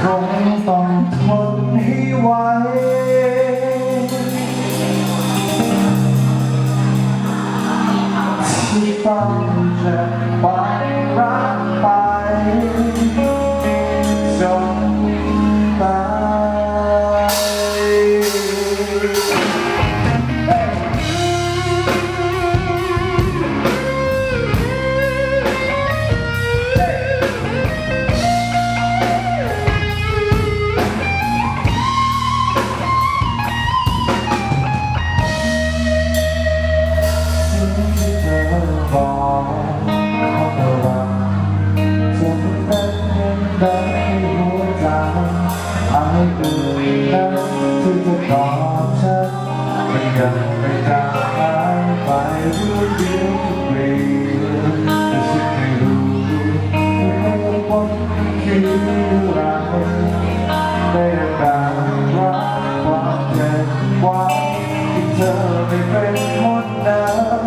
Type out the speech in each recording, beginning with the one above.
คงต้องทนให้ไหวที่ต้องจ ไอ้ตัวนั้นที่จะตอบฉันมันยังไม่จางหายไปรู้เดียวทุกเรื่องแต่ฉันไม่รู้ว่าวันคืออะไรได้การรักความเจ็บไว้ที่เธอไม่เป็นคนเดิม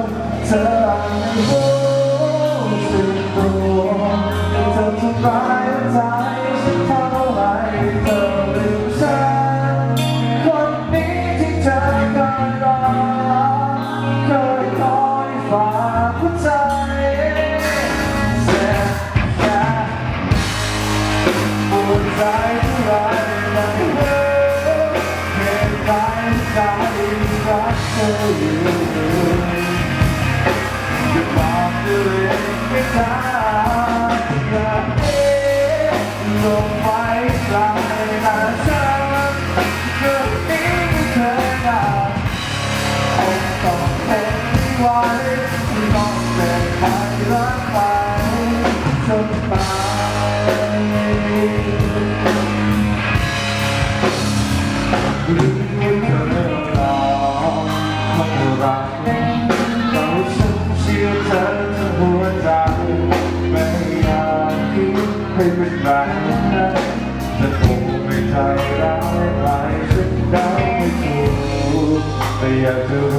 เธออาจไม่รู้สึกตัวเธอทำร้ายใจากหัวใจเสียแค่ปวดใจเท่าไรไม่รู้เหตุใดใจรักเธออยู่จะบอกตัวเองไม่ได้อยากเอ๊ะลงไปไกลแต่ฉันเกิดนี้ไม่เคยได้คงต้องเป็นไว้ รรักไปจนตายรู้ว่าเธอรอคนรักเราฉันเชื่อเธอทั้งหัวใจไม่อยากคิดให้เป็นแบบนั้นแต่คงไม่ใจร้ายไปฉันเดาไม่ถูกแต่อยากจะรู้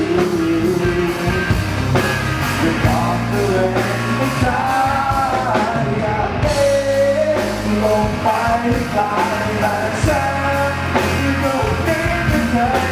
ลงไปไกลแต่ฉันก็นี้ไม่เคยได้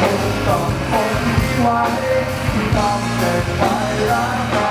คงต้องทนไว้ที่ต้องเจ็บไปรักมาไม่ได้